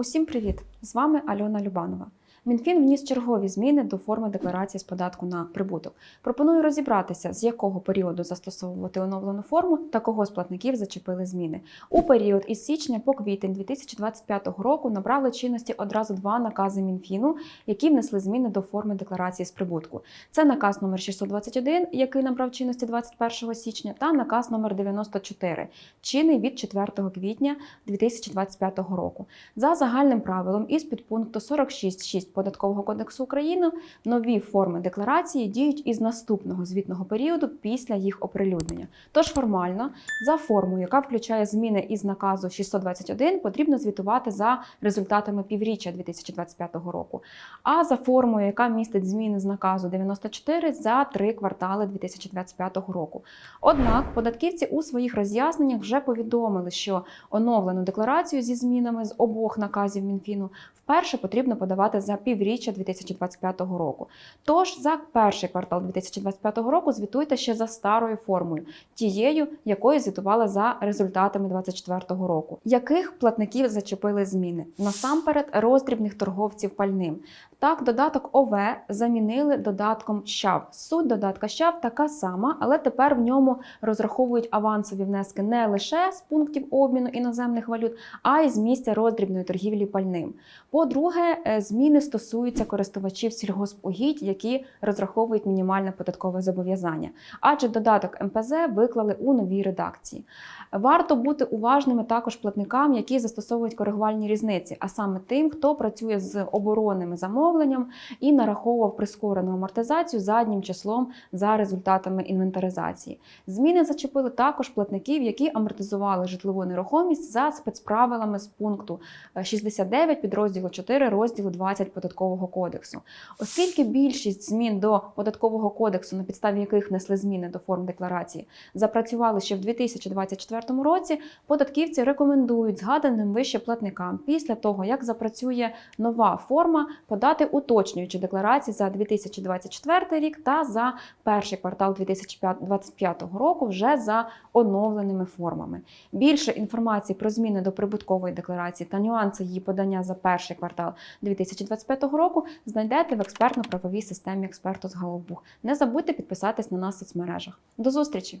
Усім привіт! З вами Альона Любанова. Мінфін вніс чергові зміни до форми декларації з податку на прибуток. Пропоную розібратися, з якого періоду застосовувати оновлену форму та кого з платників зачепили зміни. У період із січня по квітень 2025 року набрали чинності одразу два накази Мінфіну, які внесли зміни до форми декларації з прибутку. Це наказ номер 621, який набрав чинності 21 січня, та наказ номер 94, чинний від 4 квітня 2025 року. За загальним правилом із підпункту 46.6 Податкового кодексу України нові форми декларації діють із наступного звітного періоду після їх оприлюднення. Тож формально за формою, яка включає зміни із наказу 621, потрібно звітувати за результатами півріччя 2025 року. А за формою, яка містить зміни з наказу 94 за три квартали 2025 року. Однак податківці у своїх роз'ясненнях вже повідомили, що оновлену декларацію зі змінами з обох наказів Мінфіну вперше потрібно подавати за півріччя 2025 року. Тож за перший квартал 2025 року звітуйте ще за старою формою, тією, якою звітували за результатами 2024 року. Яких платників зачепили зміни? Насамперед, роздрібних торговців пальним. Так, додаток ОВ замінили додатком ЩАВ. Суть додатка ЩАВ така сама, але тепер в ньому розраховують авансові внески не лише з пунктів обміну іноземних валют, а й з місця роздрібної торгівлі пальним. По-друге, е, зміни стосуються користувачів сільгоспугідь, які розраховують мінімальне податкове зобов'язання, адже додаток МПЗ виклали у новій редакції. Варто бути уважними також платникам, які застосовують коригувальні різниці, а саме тим, хто працює з оборонними замовленням і нараховував прискорену амортизацію заднім числом за результатами інвентаризації. Зміни зачепили також платників, які амортизували житлову нерухомість за спецправилами з пункту е, 69 підрозділу 4 розділу 20 податкового кодексу. Оскільки більшість змін до податкового кодексу, на підставі яких внесли зміни до форм декларації, запрацювали ще в 2024 році, податківці рекомендують згаданим вище платникам після того, як запрацює нова форма, подати уточнюючі декларації за 2024 рік та за перший квартал 2025 року вже за оновленими формами. Більше інформації про зміни до прибуткової декларації та нюанси її подання за перший квартал 2025 року знайдете в експертно-правовій системі експерту з Головбух. Не забудьте підписатись на нас в соцмережах. До зустрічі!